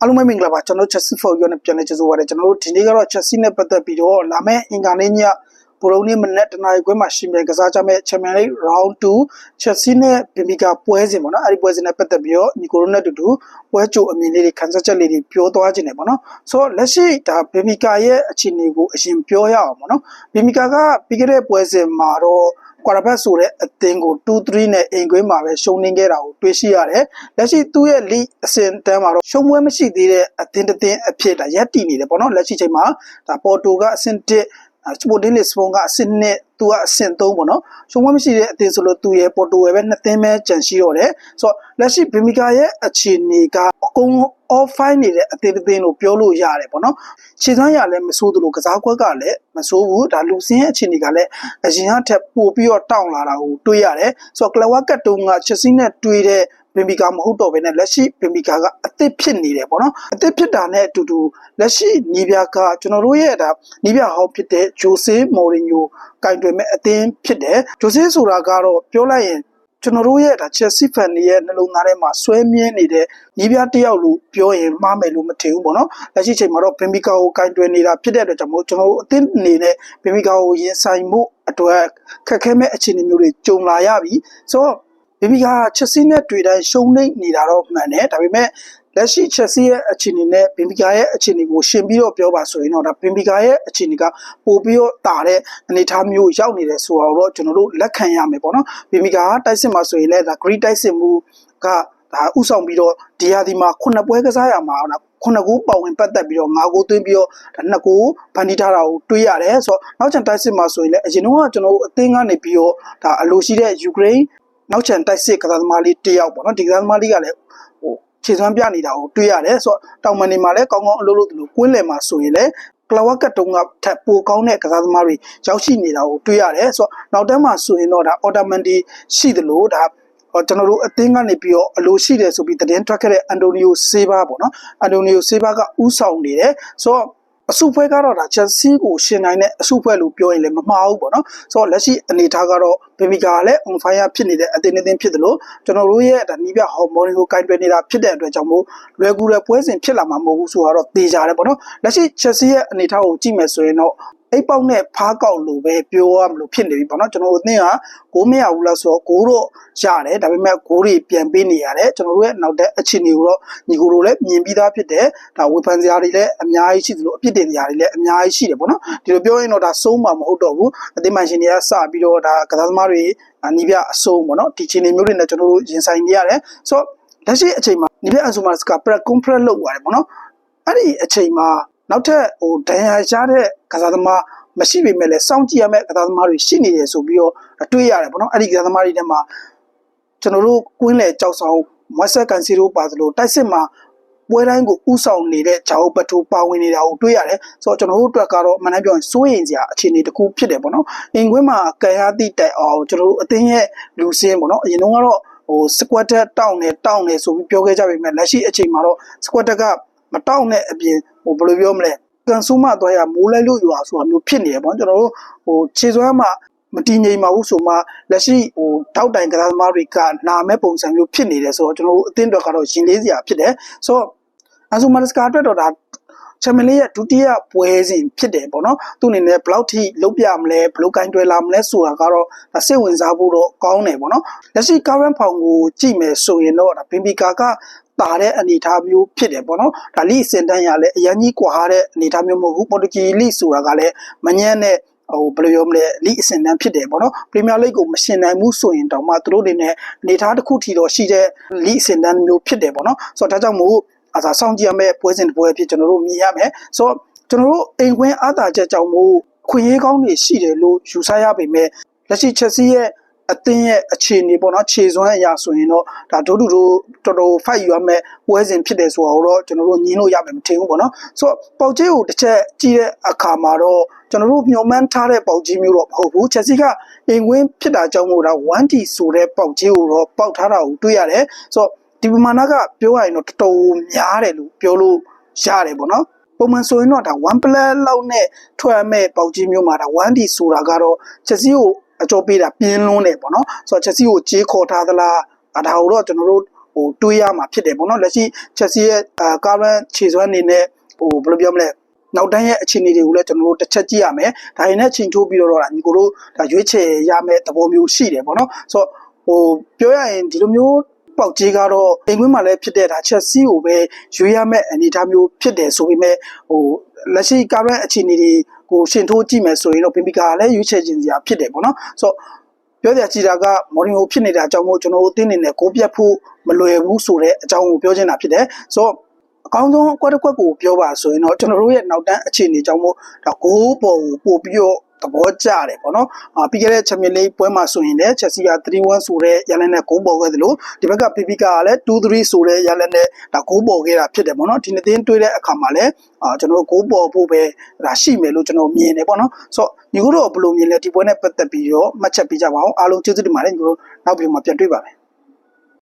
အားလုံးပဲမင်္ဂလာပါကျွန်တော် Chelsea for you နဲ့ပြန်လည်ကြိုဆိုပါရစေကျွန်တော်တို့ဒီနေ့ကတော့ Chelsea နဲ့ပတ်သက်ပြီးတော့လာမယ့်အင်္ဂါနေ့ညဘုရုံနေ့မနက်တနာရီခွဲမှာရှင်ပြန်ကစားကြမယ့် Champions League Round 2 Chelsea နဲ့ Benfica ပွဲစဉ်ပေါ့နော်အဲ့ဒီပွဲစဉ်နဲ့ပတ်သက်ပြီးတော့ညီကိုရိုနဲ့တူတူပွဲကြိုအမြင်လေးတွေခန်းစားချက်လေးတွေပြောသွားခြင်းတယ်ပေါ့နော်ဆိုတော့လက်ရှိဒါ Benfica ရဲ့အခြေအနေကိုအရင်ပြောရအောင်ပေါ့နော် Benfica ကပြီးခဲ့တဲ့ပွဲစဉ်မှာတော့ ကွာရဘတ်ဆိုတဲ့အသင်းကို2-3နဲ့အိမ်ကွင်းမှာပဲရှုံးနေခဲ့တာကိုတွေ့ရှိရတယ်။လက်ရှိသူ့ရဲ့ league အဆင့်တန်းမှာတော့ရှုံးပွဲမရှိသေးတဲ့အသင်းတစ်သင်းအဖြစ်ဒါရပ်တည်နေတယ်ပေါ့နော်။လက်ရှိချိန်မှာဒါပေါ်တိုကအဆင့်1 စပိုတင်လစ်စပွန်ကအဆင့်2သူကအဆင့်3ပေါ့နော်။ရှုံးပွဲမရှိတဲ့အသင်းဆိုလို့သူရဲ့ပေါ်တိုရဲ့ပဲနှစ်သင်းပဲကြန့်ရှိတော့တယ်။ဆိုတော့လက်ရှိဘီမီကာရဲ့အခြေအနေကအကုန် off fine နေတဲ့အသင်းတစ်သင်းလို့ပြောလို့ရတယ်ပေါ့နော်။ခြေစွမ်းရလည်းမဆိုးသလိုကစားကွက်ကလည်းမဆိုးဘူး။ဒါလူစင်းရဲ့အခြေအနေကလည်းအရင်ကထက်ပိုပြီးတော့တောင့်လာတာကိုတွေ့ရတယ်။ဆိုတော့ကလဝက်ကတ်တုံးကချက်စီနဲ့တွေ့တဲ့ ဘင်ဘီကာမဟုတ်တော့ဘဲနဲ့လက်ရှိဘင်ဘီကာကအသစ်ဖြစ်နေတယ်ပေါ့နော်အသစ်ဖြစ်တာနဲ့အတူတူလက်ရှိနီးပြကကျွန်တော်တို့ရဲ့ဒါနီးပြဟောင်းဖြစ်တဲ့ဂျိုဆေးမော်ရီညိုကင်တွယ်မဲ့အသင်းဖြစ်တယ်ဂျိုဆေးဆိုတာကတော့ပြောလိုက်ရင်ကျွန်တော်တို့ရဲ့ဒါ Chelsea fan တွေရဲ့နှလုံးသားထဲမှာဆွဲမြဲနေတဲ့ညီးပြတစ်ယောက်လို့ပြောရင်မှားမယ်လို့မထင်ဘူးပေါ့နော်လက်ရှိချိန်မှာတော့ Benfica ကိုကင်တွယ်နေတာဖြစ်တဲ့အတွက်ကြောင့်မို့ကျွန်တော်တို့အသင်းအနေနဲ့ Benfica ကိုရင်ဆိုင်မှုအတွက်ခက်ခဲမဲ့အခြေအနေမျိုးတွေကြုံလာရပြီဆိုတော့ ဘီဘီကချက်စီနဲ့တွေ့တိုင်းရှုံးနေနေတာတော့မှန်တယ်ဒါပေမဲ့လက်ရှိချက်စီရဲ့အခြေအနေနဲ့ဘင်ဘီကာရဲ့အခြေအနေကိုရှင်ပြီးတော့ပြောပါဆိုရင်တော့ဒါဘင်ဘီကာရဲ့အခြေအနေကပိုပြီးတော့တာတဲ့အနေအထားမျိုးရောက်နေတယ်ဆိုတော့ကျွန်တော်တို့လက်ခံရမယ်ပေါ့နော်ဘင်ဘီကာတိုက်စစ်မှာဆိုရင်လည်းဒါ great တိုက်စစ်မှုကဒါဥဆောင်ပြီးတော့ဒီဟာဒီမှာခုနှစ်ပွဲကစားရမှာဒါခုနှစ်ကိုပါဝင်ပတ်သက်ပြီးတော့ငါးကိုသွင်းပြီးတော့ဒါနှစ်ကိုဗန်နီထားတာကိုတွေးရတယ်ဆိုတော့နောက်ချန်တိုက်စစ်မှာဆိုရင်လည်းအရင်တော့ကျွန်တော်တို့အသင်းကနေပြီးတော့ဒါအလိုရှိတဲ့ယူကရိန်း နောက်ချန်တိုက်စစ်ကစားသမားလေးတယောက်ပေါ့နော်ဒီကစားသမားလေးကလည်းဟိုခြေစွမ်းပြနေတာကိုတွေ့ရတယ်ဆိုတော့တောင်မန်နေမှာလည်းကောင်းကောင်းအလုပ်လုပ်တယ်လို့ကွင်းလယ်မှာဆိုရင်လည်းကလဝက်ကတ်တုံးကထပ်ပိုကောင်းတဲ့ကစားသမားတွေရောက်ရှိနေတာကိုတွေ့ရတယ်ဆိုတော့နောက်တန်းမှာဆိုရင်တော့ဒါအော်တိုမန်တီရှိတယ်လို့ဒါကျွန်တော်တို့အသင်းကနေပြီးတော့အလိုရှိတယ်ဆိုပြီးသတင်းထွက်ခဲ့တဲ့အန်တိုနီယိုဆေးဘာပေါ့နော်အန်တိုနီယိုဆေးဘာကဥဆောင်နေတယ်ဆိုတော့ အစုဖွဲ့ကတော့ဒါချက်စီကိုရှင်နိုင်တဲ့အစုဖွဲ့လို့ပြောရင်လည်းမမှားဘူးပေါ့နော်ဆိုတော့လက်ရှိအနေထားကတော့ဘေဘီကာကလည်း on fire ဖြစ်နေတဲ့အတင်းအတင်းဖြစ်တယ်လို့ကျွန်တော်တို့ရဲ့ဒါနီးပြဟော်မိုနကိုကင်တွယ်နေတာဖြစ်တဲ့အတွက်ကြောင့်မို့လွယ်ကူတဲ့ပွဲစဉ်ဖြစ်လာမှာမဟုတ်ဘူးဆိုတော့သေချာတယ်ပေါ့နော်လက်ရှိချက်စီရဲ့အနေထားကိုကြည့်မယ်ဆိုရင်တော့ အိပ်ပေါက်နဲ့ဖားကောက်လို့ပဲပြောရမလို့ဖြစ်နေပြီပေါ့နော်ကျွန်တော်တို့အသင်းကဂိုးမရဘူးလားဆိုတော့ဂိုးတော့ရတယ်ဒါပေမဲ့ဂိုးတွေပြန်ပေးနေရတယ်ကျွန်တော်တို့ရဲ့နောက်တဲ့အခြေအနေကိုတော့ညီကိုတို့လည်းမြင်ပြီးသားဖြစ်တယ်ဒါဝေဖန်စရာတွေလည်းအများကြီးရှိသလိုအပြစ်တင်စရာတွေလည်းအများကြီးရှိတယ်ပေါ့နော်ဒီလိုပြောရင်တော့ဒါဆုံးမှာမဟုတ်တော့ဘူးအသင်းမန်ရှင်တွေကစပြီးတော့ဒါကစားသမားတွေနီးပြအဆုံးပေါ့နော်ဒီအခြေအနေမျိုးတွေနဲ့ကျွန်တော်တို့ရင်ဆိုင်နေရတယ်ဆိုတော့လက်ရှိအချိန်မှာနီးပြအဆုံးမှာစကပရက်ကွန်ဖရက်လုပ်သွားတယ်ပေါ့နော်အဲ့ဒီအချိန်မှာ နောက်ထပ်ဟိုဒဏ်ရာရတဲ့ကစားသမားမရှိပေမဲ့လည်းစောင့်ကြည့်ရမယ့်ကစားသမားတွေရှိနေတယ်ဆိုပြီးတော့တွေးရတယ်ပေါ့နော်အဲ့ဒီကစားသမားတွေထဲမှာကျွန်တော်တို့ကွင်းလေကြောက်ဆောင်မွက်ဆက်ကန်စီရိုပါသလိုတိုက်စစ်မှာပွဲတိုင်းကိုဥဆောင်နေတဲ့ဂျာအိုပတိုပါဝင်နေတာကိုတွေ့ရတယ်ဆိုတော့ကျွန်တော်တို့အတွက်ကတော့အမှန်တမ်းပြောရင်စိုးရိမ်စရာအခြေအနေတစ်ခုဖြစ်တယ်ပေါ့နော်အင်ကွင်းမှာကန်ရသည့်တိုင်အောင်ကျွန်တော်တို့အသင်းရဲ့လူစင်းပေါ့နော်အရင်တော့ကတော့ဟိုစကွတ်တက်တောင်းနေတောင်းနေဆိုပြီးပြောခဲ့ကြပေမဲ့လက်ရှိအချိန်မှာတော့စကွတ်တက်က မတောင်းတဲ့အပြင်ဟိုဘယ်လိုပြောမလဲကန်ဆူမသွားရမိုးလိုက်လို့ရွာဆိုတာမျိုးဖြစ်နေရပေါ့ကျွန်တော်တို့ဟိုခြေစွမ်းမှာမတည်ငြိမ်ပါဘူးဆိုမှလက်ရှိဟိုတောက်တိုင်ကစားသမားတွေကနာမဲ့ပုံစံမျိုးဖြစ်နေတယ်ဆိုတော့ကျွန်တော်တို့အသင်းတွေကတော့ရင်လေးစရာဖြစ်တယ်ဆိုတော့အဆူမာစကာအတွက်တော့ဒါချမလီရဲ့ဒုတိယပွဲစဉ်ဖြစ်တယ်ပေါ့နော်သူ့အနေနဲ့ဘယ်လောက်ထိလုတ်ပြမလဲဘယ်လိုကင်တွယ်လာမလဲဆိုတာကတော့စိတ်ဝင်စားဖို့တော့ကောင်းတယ်ပေါ့နော်လက်ရှိ current form ကိုကြည့်မယ်ဆိုရင်တော့ဒါဘင်ဘီကာက တာတဲ့အနေအထားမျိုးဖြစ်တယ်ပေါ့နော်ဒါလိစင်တန်းရလဲအရင်ကြီးကွာတဲ့အနေအထားမျိုးမဟုတ်ဘူးပေါ်တူဂီလိဆိုတာကလည်းမညံ့တဲ့ဟိုဘယ်လိုပြောမလဲလိအစင်တန်းဖြစ်တယ်ပေါ့နော်ပရီးမီးယားလိကိုမရှင်နိုင်ဘူးဆိုရင်တောင်မှသူတို့တွေနဲ့အနေအထားတစ်ခုထီတော့ရှိတဲ့လိအစင်တန်းမျိုးဖြစ်တယ်ပေါ့နော်ဆိုတော့ဒါကြောင့်မို့အသာဆောင်ကြည့်ရမယ့်ပွဲစဉ်တစ်ပွဲဖြစ်ကျွန်တော်တို့မြင်ရမယ်ဆိုတော့ကျွန်တော်တို့အိမ်ခွင်းအားသာချက်ကြောင့်မို့ခွင့်ရေးကောင်းတွေရှိတယ်လို့ယူဆရပေမဲ့လက်ရှိချက်စီရဲ့ အသင်းရဲ့အခြေအနေပေါ့နော်ခြေစွမ်းအရာဆိုရင်တော့ဒါဒို့တူတို့တော်တော် fight ယူရမယ်ပွဲစဉ်ဖြစ်တယ်ဆိုတာကိုတော့ကျွန်တော်တို့ညင်းလို့ရမယ်မထင်ဘူးပေါ့နော်ဆိုတော့ပေါက်ကြီးကိုတစ်ချက်ကြည့်တဲ့အခါမှာတော့ကျွန်တော်တို့မျှော်မှန်းထားတဲ့ပေါက်ကြီးမျိုးတော့မဟုတ်ဘူးချက်စီကအင်ကွင်းဖြစ်တာကြောင့်မို့ဒါ 1T ဆိုတဲ့ပေါက်ကြီးကိုတော့ပေါက်ထားတာကိုတွေ့ရတယ်ဆိုတော့ဒီပမာဏကပြောရရင်တော့တော်တော်များတယ်လို့ပြောလို့ရတယ်ပေါ့နော်ပုံမှန်ဆိုရင်တော့ဒါ1 plus လောက်နဲ့ထွက်မဲ့ပေါက်ကြီးမျိုးမှာဒါ 1D ဆိုတာကတော့ချက်စီကို အကျော်ပေးတာပြင်းလွန်းတယ်ပေါ့နော်ဆိုတော့ချက်စီကိုကြေးခေါ်ထားသလားဒါကိုတော့ကျွန်တော်တို့ဟဟိုတွေးရမှာဖြစ်တယ်ပေါ့နော်လက်ရှိ Chelsea ရဲ့အာ current ခြေစွမ်းအနေနဲ့ဟိုဘယ်လိုပြောမလဲနောက်တန်းရဲ့အခြေအနေတွေကိုလည်းကျွန်တော်တို့တစ်ချက်ကြည့်ရမယ်ဒါရင်နဲ့ချိန်ထိုးပြီးတော့ဒါညီကိုတို့ဒါရွေးချယ်ရမယ့်သဘောမျိုးရှိတယ်ပေါ့နော်ဆိုတော့ဟိုပြောရရင်ဒီလိုမျိုးပေါက်ကြီးကတော့အိမ်ကွင်းမှာလည်းဖြစ်တဲ့ဒါချက်စီကိုပဲရွေးရမယ့်အနေအထားမျိုးဖြစ်တယ်ဆိုပေမဲ့ဟို လက်ရှိ current အခြေအနေတွေကိုရှင်ထိုးကြည့်မယ်ဆိုရင်တော့ပင်ပီကာကလည်းရွေးချယ်ခြင်းစရာဖြစ်တယ်ပေါ့နော်ဆိုတော့ပြောပြကြည့်တာကမော်ရီယိုဖြစ်နေတာအကြောင်းမို့ကျွန်တော်တို့အသင်းနေနဲ့ကိုပြတ်ဖို့မလွယ်ဘူးဆိုတဲ့အကြောင်းကိုပြောချင်တာဖြစ်တယ်ဆိုတော့အကောင်းဆုံးအကွက်တစ်ကွက်ကိုပြောပါဆိုရင်တော့ကျွန်တော်တို့ရဲ့နောက်တန်းအခြေအနေအကြောင်းမို့ဒါဂိုးပေါ်ကိုပို့ပြီးတော့ သဘောကျတယ်ပေါ့နော်အာပြီးခဲ့တဲ့ Champions League ပွဲမှာဆိုရင်လည်း Chelsea က3-1ဆိုတဲ့ရလနဲ့ဂိုးပေါ်ခဲ့သလိုဒီဘက်က PP ကလည်း2-3ဆိုတဲ့ရလနဲ့ဒါဂိုးပေါ်ခဲ့တာဖြစ်တယ်ပေါ့နော်ဒီနှစ်သင်းတွေ့တဲ့အခါမှာလည်းအာကျွန်တော်တို့ဂိုးပေါ်ဖို့ပဲဒါရှိမယ်လို့ကျွန်တော်မြင်တယ်ပေါ့နော်ဆိုတော့ညီတို့တော့ဘယ်လိုမြင်လဲဒီပွဲနဲ့ပတ်သက်ပြီးတော့မှတ်ချက်ပေးကြပါအောင်အားလုံးကျေးဇူးတင်ပါတယ်ညီတို့နောက်ဗီဒီယိုမှာပြန်တွေ့ပါမယ်